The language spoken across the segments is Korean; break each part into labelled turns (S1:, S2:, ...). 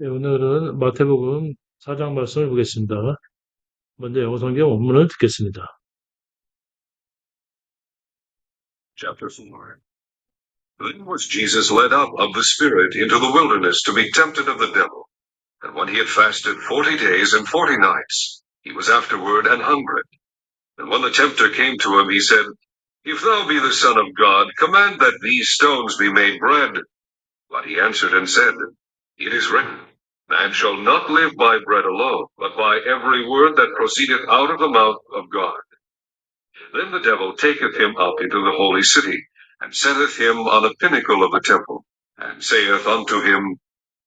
S1: 네, 오늘은 마태복음 4장 말씀을 보겠습니다. 먼저 영어 성경 원문을 듣겠습니다.
S2: Chapter 4 Then was Jesus led up of the Spirit into the wilderness to be tempted of the devil. And when he had fasted forty days and forty nights, he was afterward an hungered. And when the tempter came to him, he said, If thou be the Son of God, command that these stones be made bread. But he answered and said, It is written, Man shall not live by bread alone, but by every word that proceedeth out of the mouth of God. Then the devil taketh him up into the holy city, and setteth him on a pinnacle of the temple, and saith unto him,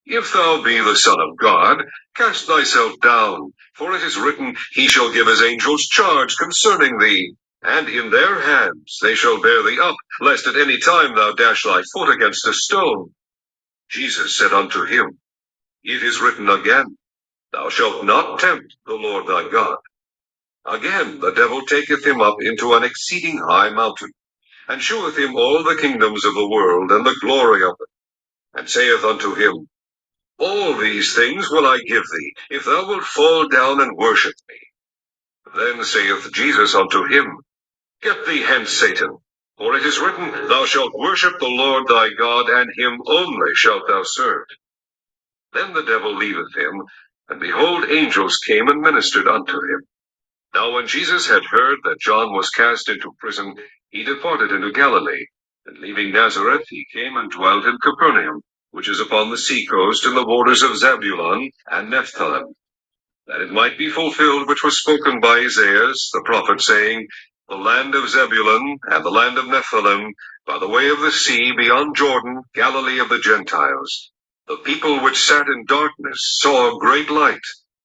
S2: If thou be the Son of God, cast thyself down, for it is written, He shall give his angels charge concerning thee, and in their hands they shall bear thee up, lest at any time thou dash thy foot against a stone. Jesus said unto him, It is written again, Thou shalt not tempt the Lord thy God. Again the devil taketh him up into an exceeding high mountain, and sheweth him all the kingdoms of the world and the glory of them, and saith unto him, All these things will I give thee, if thou wilt fall down and worship me. Then saith Jesus unto him, Get thee hence, Satan, for it is written, Thou shalt worship the Lord thy God, and him only shalt thou serve. Then the devil leaveth him, and behold, angels came and ministered unto him. Now when Jesus had heard that John was cast into prison, he departed into Galilee, and leaving Nazareth, he came and dwelt in Capernaum, which is upon the sea coast in the borders of Zabulon and Nephthalim, that it might be fulfilled which was spoken by Isaiah the prophet, saying, The land of Zebulun and the land of Nephthalim, by the way of the sea beyond Jordan, Galilee of the Gentiles. The people which sat in darkness saw great light,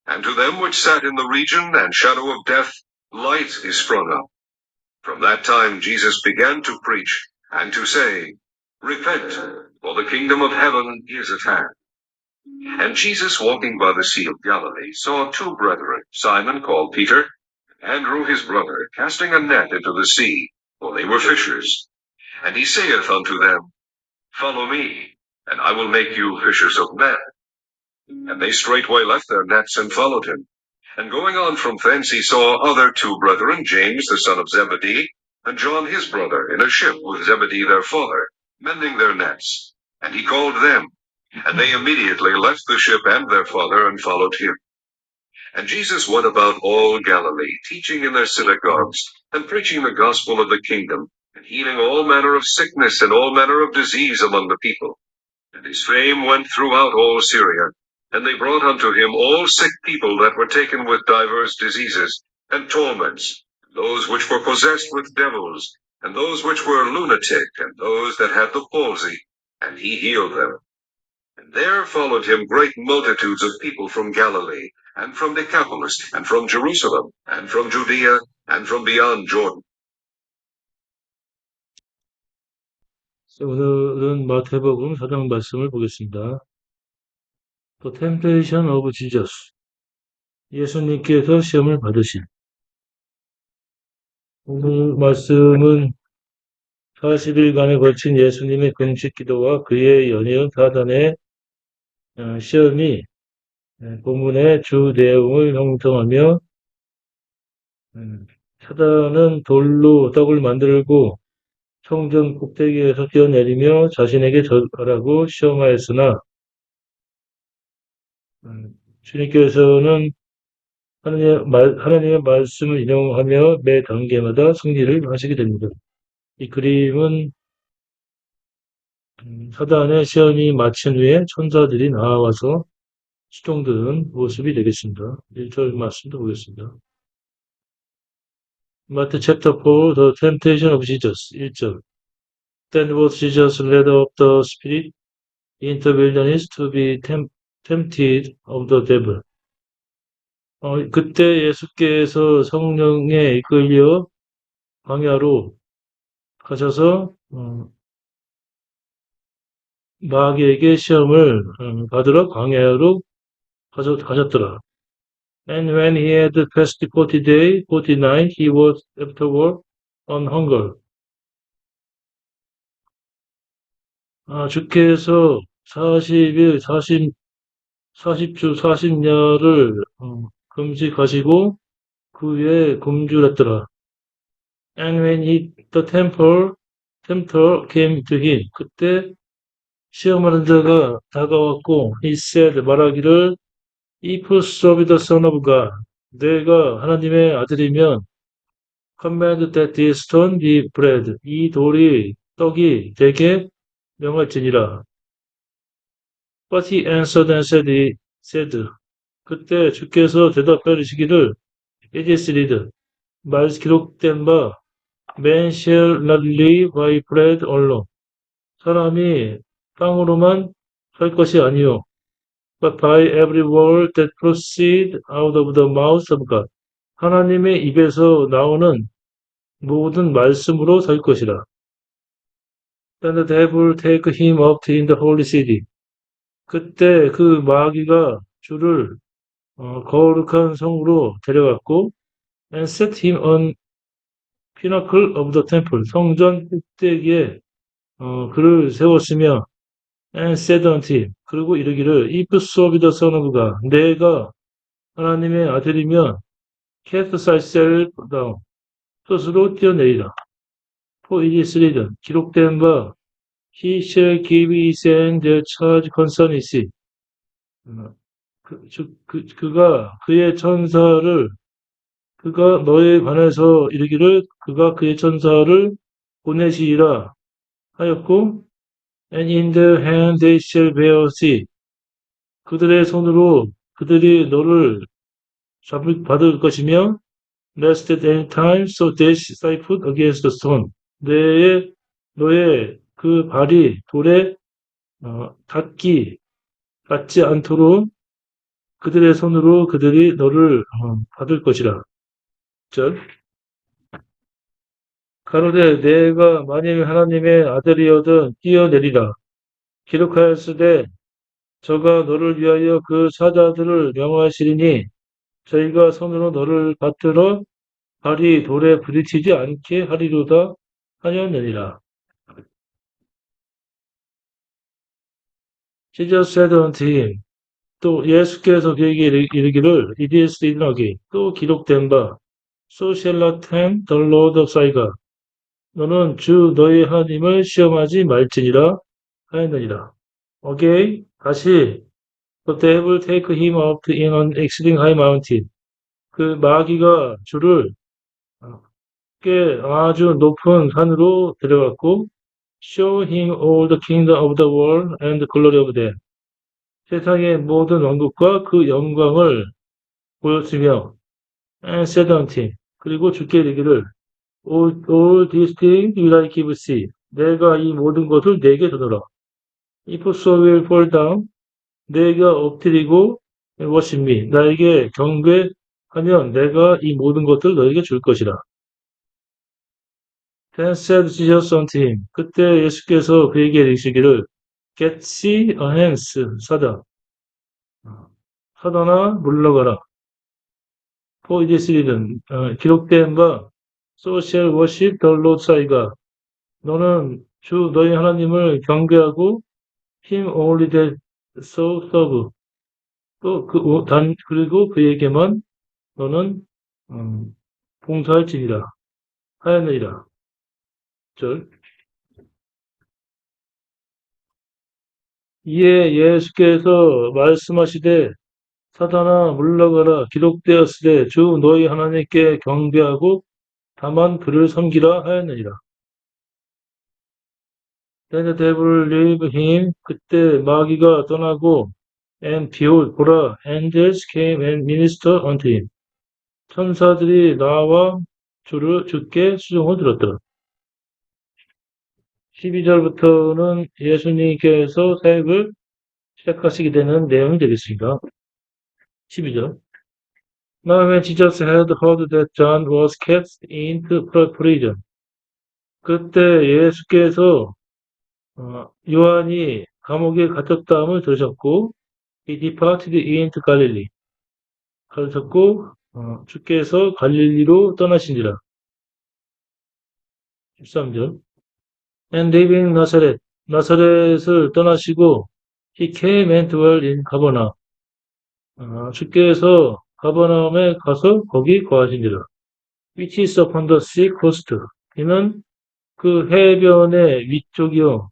S2: and to them which sat in the region and shadow of death, light is sprung up. From that time Jesus began to preach, and to say, Repent, for the kingdom of heaven is at hand. And Jesus, walking by the sea of Galilee, saw two brethren, Simon called Peter, and Andrew his brother, casting a net into the sea, for they were fishers. And he saith unto them, Follow me, and I will make you fishers of men. And they straightway left their nets and followed him. And going on from thence he saw other two brethren, James the son of Zebedee, and John his brother, in a ship with Zebedee their father, mending their nets. And he called them, and they immediately left the ship and their father, and followed him. And Jesus went about all Galilee, teaching in their synagogues, and preaching the gospel of the kingdom, and healing all manner of sickness and all manner of disease among the people. And his fame went throughout all Syria, and they brought unto him all sick people that were taken with divers diseases and torments, those which were possessed with devils, and those which were lunatic, and those that had the palsy, and he healed them. And there followed him great multitudes of people from Galilee, and from Decapolis, and from Jerusalem, and from Judea, and from beyond Jordan.
S1: 오늘은 마태복음 4장 말씀을 보겠습니다. The Temptation of Jesus. 예수님께서 시험을 받으신. 오늘 말씀은 40일간에 걸친 예수님의 금식 기도와 그의 연이은 사단의 어, 시험이 예, 본문의 주 내용을 형성하며 음, 사단은 돌로 떡을 만들고 성전 꼭대기에서 뛰어내리며 자신에게 절하라고 시험하였으나 음, 주님께서는 하나님의, 말, 하나님의 말씀을 인용하며 매 단계마다 승리를 하시게 됩니다. 이 그림은 음, 사단의 시험이 마친 후에 천사들이 나와서 수종드는 모습이 되겠습니다. 1절 말씀도 보겠습니다. 마태 chapter 4, the temptation of Jesus. 1절. Then was Jesus led of the Spirit into wilderness to be temp- tempted of the devil. 어, 그때 예수께서 성령에 이끌려 광야로 가셔서 어, 마귀에게 시험을 음, 받으러 광야로 가셨더라. And when he had fasted forty days, forty nights, he was afterward on hunger. 아, 주께서 40일, 40 40주 40년을 어, 금식하시고 그 후에 금주했더라. And when he, the temple, tempter came to him. 그때 시험하는 자가 다가왔고, he said, 말하기를, if so be the son of God, 내가 하나님의 아들이면, command that this stone be bread. 이 돌이, 떡이 되게 명할지니라. But he answered and said, said, 그때 주께서 대답하시기를, it is written, 말 기록된 바, man shall not live by bread alone. 사람이 빵으로만 살 것이 아니요. But by every word that proceed out of the mouth of God. 하나님의 입에서 나오는 모든 말씀으로 살 것이라. Then the devil take him up in the holy city. 그때 그 마귀가 주를 어, 거룩한 성으로 데려갔고 and set him on pinnacle of the temple. 성전 꼭대기에 어, 그를 세웠으며 and said unto him. 그리고 이르기를 if so be the son of God. 내가 하나님의 아들이면 cast thyself down. 스스로 뛰어내리라. For it is written. 기록된 바 He shall give his angel charge concerning thee. 어, 그, 즉, 그, 그가 그의 천사를 그가 너에 관해서 이르기를 그가 그의 천사를 보내시리라 하였고 and in the hand they shall bear thee. 그들의 손으로 그들이 너를 잡을 받을 것이며 lest at any time so dash thy foot against the stone. 너의 너의 그 발이 돌에 어, 닿기 닿지 않도록 그들의 손으로 그들이 너를 어, 받을 것이라. 절 가로되 내가 만일 하나님의 아들이어든 뛰어내리라. 기록하였으되 저가 너를 위하여 그 사자들을 명하시리니 저희가 손으로 너를 받들어 발이 돌에 부딪히지 않게 하리로다 하였느니라. Jesus said unto him, 또 예수께서 그에게 이르- 이르기를 written again, 또 기록된 바 Lord of thy God. 너는 주 너의 하나님을 시험하지 말지니라 하였느니라. 오케이 다시 The devil take him up in an exceeding high mountain. 그 마귀가 주를 어, 꽤 아주 높은 산으로 데려갔고 show him all the kingdom of the world and the glory of them. 세상의 모든 왕국과 그 영광을 보였으며 and said unto him. 그리고 주께 이르기를 all, all these things will I give thee. 내가 이 모든 것을 내게 주노라. If so will fall down. 내가 엎드리고 worship me. 나에게 경배하면 내가 이 모든 것을 너에게 줄 것이라. Then said Jesus unto him. 그때 예수께서 그에게 이르시기를 Get thee hence, 사다. 사다나 물러가라. For it is written, 어, 기록된 바 Lord thy God. 너는 주 너희 하나님을 경배하고 that so serve. 또그 단 그리고 그에게만 너는 음, 봉사할지니라 하였느니라. 절. 이에 예수께서 말씀하시되 사단아 물러가라 기록되었으되 주 너희 하나님께 경배하고 다만 그를 섬기라 하였느니라. Then the. 그때 마귀가 떠나고 and behold 보라 angels came and minister unto him. 천사들이 나와 주를 주께 수종을 들었더라. 12절부터는 예수님께서 사역을 시작하시게 되는 내용이 되겠습니다. 12절. Now Jesus had heard that John was cast into prison. 그때 예수께서 어, 요한이 감옥에 갇혔다함을 들으셨고 he departed into Galilee. 가르쳤고 어, 주께서 갈릴리로 떠나시니라. 13절. And leaving Nazareth, 나사렛을 떠나시고 he came and dwelt in 가버나 아, 주께서 가버나움에 가서 거기 거하시니라. which is upon the sea coast. 이는 그 해변의 위쪽이요.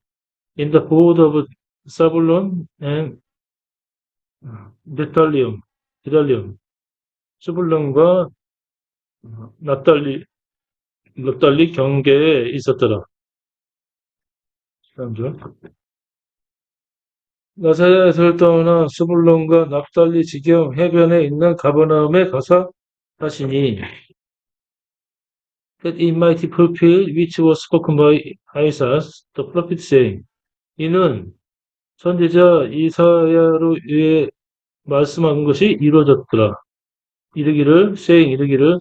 S1: in the border of Zabulon and 네탈리움, 기달리움, 스불론과 납달리, 납달리 경계에 있었더라. 절. 나사렛을 떠나 스불론과 납달리 지경 해변에 있는 가버나움에 가서 하시니 that it might fulfill which was spoken by Isaiah the prophet saying 이는 선지자 이사야로 의해 말씀한 것이 이루어졌더라. 이르기를 saying 이르기를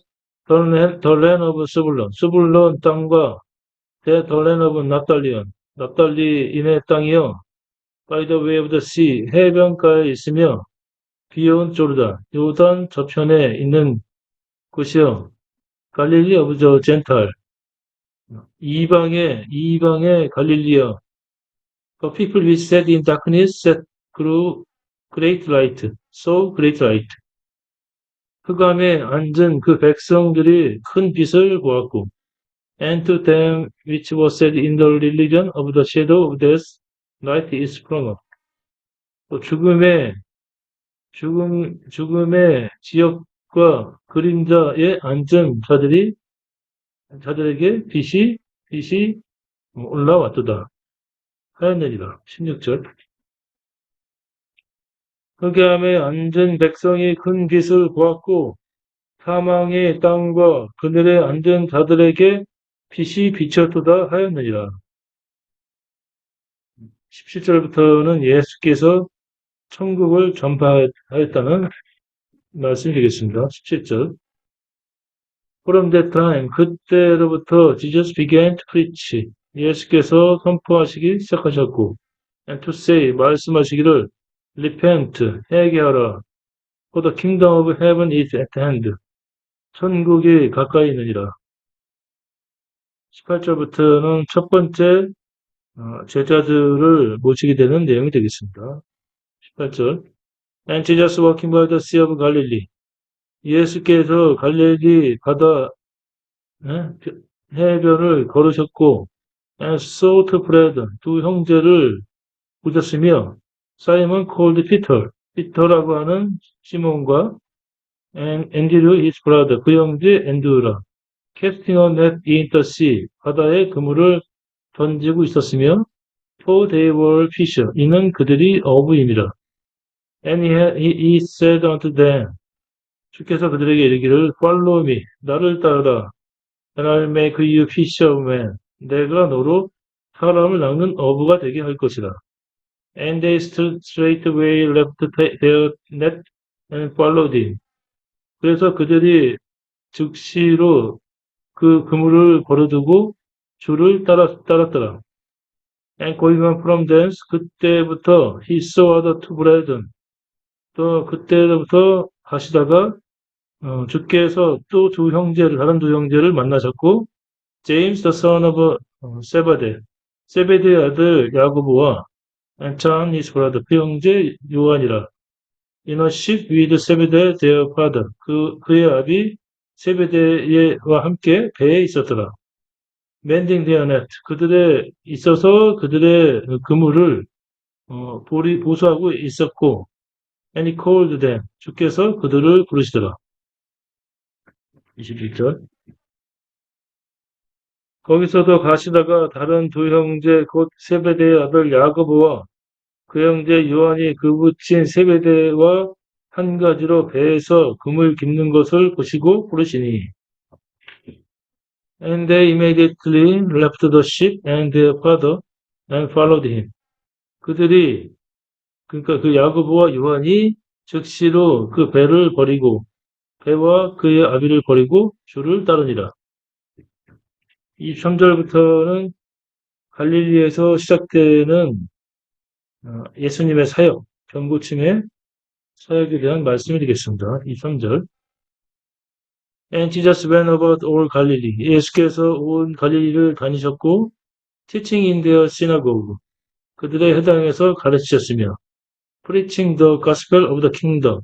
S1: land of 스불론 스불론 땅과 land of 납달리온 납달리인의 땅이여 by the way of the sea 해변가에 있으며 비온 조르다 요단 저편에 있는 곳이여 갈릴리 오브 저 젠탈 이방의 이방의 갈릴리여 The people which sat in darkness sat grew great light, so great light. 흑암에 앉은 그 백성들이 큰 빛을 보았고, and to them which was set in the religion of the shadow of death, sprung up. 또 죽음의 죽음 죽음의 지역과 그림자에 앉은 자들이 자들에게 빛이 빛이 올라왔도다. 하였느니라. 16절. 흑암에 앉은 백성이 큰 빛을 보았고 사망의 땅과 그늘에 앉은 자들에게 빛이 비쳤도다 하였느니라. 17절부터는 예수께서 천국을 전파하였다는 말씀이 되겠습니다. 17절. From that time, 그때로부터 Jesus began to preach. 예수께서 선포하시기 시작하셨고, and to say, 말씀하시기를, repent, 회개하라, for the kingdom of heaven is at hand. 천국이 가까이 있느니라. 18절부터는 첫 번째 어, 제자들을 모시게 되는 내용이 되겠습니다. 18절. And Jesus walking by the sea of Galilee. 예수께서 갈릴리 바다 예? 해변을 걸으셨고 and sought bread 두 형제를 부셨으며 사이먼 called Peter 피터라고 하는 시몬과 Andrew his brother 그 형제 a net in the sea 바다에 그물을 던지고 있었으며 for they were fisher 이는 그들이 어부임이라 and he, he said unto them 주께서 그들에게 이르기를 follow me 나를 따르라 and I'll make you fishermen 내가 너로 사람을 낚는 어부가 되게 할 것이다. And they straightway left their net and followed him. 그래서 그들이 즉시로 그 그물을 버려두고 줄을 따라, 따랐더라. And going on from thence, 그때부터 he saw the two brethren. 또 그때부터 가시다가 어, 주께서 또 두 형제를 다른 두 형제를 만나셨고 제임스 the son of 세바데 세베드의 아들 야고보와 안찬 brother 그 형제 요한이라 in a ship with 세베데 their father 그 그의 아비 세베데와 함께 배에 있었더라 net 그들의 있어서 그들의 그물을 어, 보리 보수하고 있었고 and he called them. 주께서 그들을 부르시더라. 21절. 거기서도 가시다가 다른 두 형제 곧 세베대의 아들 야고보와 그 형제 요한이 그 붙인 세베대와 한 가지로 배에서 금을 깁는 것을 보시고 부르시니 And they immediately left the ship and their father and followed him. 그들이 그러니까 그 야고보와 요한이 즉시로 그 배를 버리고 배와 그의 아비를 버리고 주를 따르니라. 23절부터는 갈릴리에서 시작되는 어, 예수님의 사역, 병고침의 사역에 대한 말씀이 되겠습니다. 23절. And Jesus went about all Galilee. 예수께서 온 갈릴리를 다니셨고, teaching in their synagogue. 그들의 회당에서 가르치셨으며, preaching the gospel of the kingdom.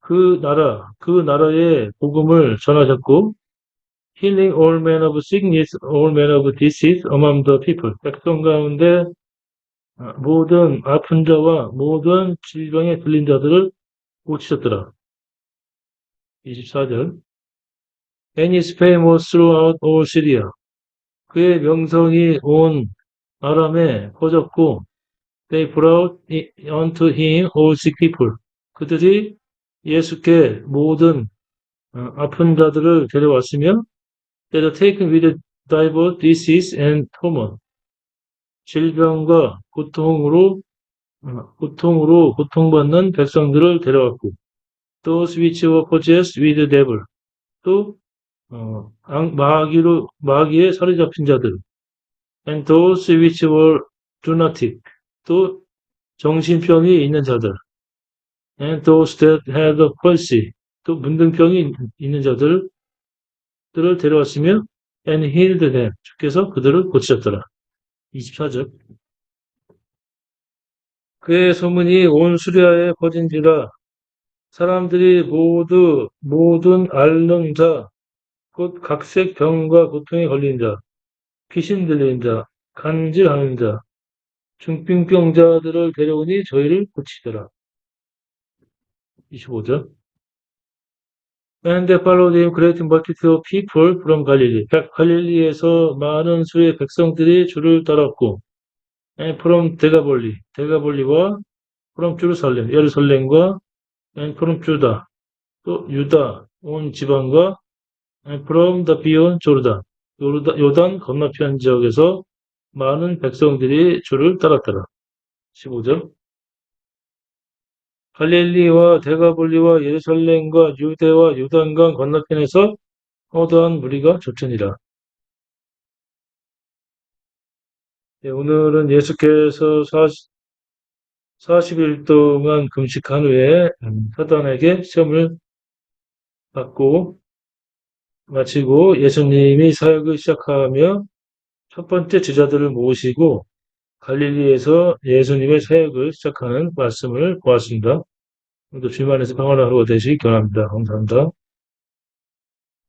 S1: 그 나라, 그 나라의 복음을 전하셨고, healing all manner of sickness, all manner of disease among the people. 백성 가운데 아, 모든 아픈 자와 모든 질병에 들린 자들을 고치셨더라. 24절. And his fame was throughout all Syria. 그의 명성이 온 아람에 퍼졌고, they brought unto him all sick people. 그들이 예수께 모든 어, 아픈 자들을 데려왔으며, they are taken with divers disease and torment. 질병과 고통으로 어, 고통으로 고통받는 백성들을 데려왔고, those which were possessed with devil. 또 어, 악- 마귀로 마귀에 사로잡힌 자들, and those which were lunatic. 또 정신병이 있는 자들, and those that had a palsy. 또 문둥병이 있- 있는 자들 들을 데려왔으며, and healed them. 주께서 그들을 고치셨더라. 24절. 그의 소문이 온 수리아에 퍼진지라 사람들이 모두 모든 앓는 자, 곧 각색 병과 고통에 걸린 자, 귀신 들린 자, 간질하는 자, 중풍병자들을 데려오니 저희를 고치더라. 25절. And followed him great multitude of people from Galilee. 각 갈릴리에서 많은 수의 백성들이 주를 따랐고, and from 대가볼리, 대가볼리와 from jerusalem, 예루살렘과 and from 주다, 또 유다, 온 지방과 from the beyond Jordan, 요르다, 요단 건너편 지역에서 많은 백성들이 주를 따랐더라. 15절. 갈릴리와 대가볼리와 예루살렘과 유대와 요단강 건너편에서 허다한 무리가 조천이라. 네, 오늘은 예수께서 40, 40일 동안 금식한 후에 음, 사단에게 시험을 받고 마치고 예수님이 사역을 시작하며 첫 번째 제자들을 모으시고 갈릴리에서 예수님의 사역을 시작하는 말씀을 보았습니다. 오늘도 주님 안에서 평안한 하루가 되시기 바랍니다. 감사합니다.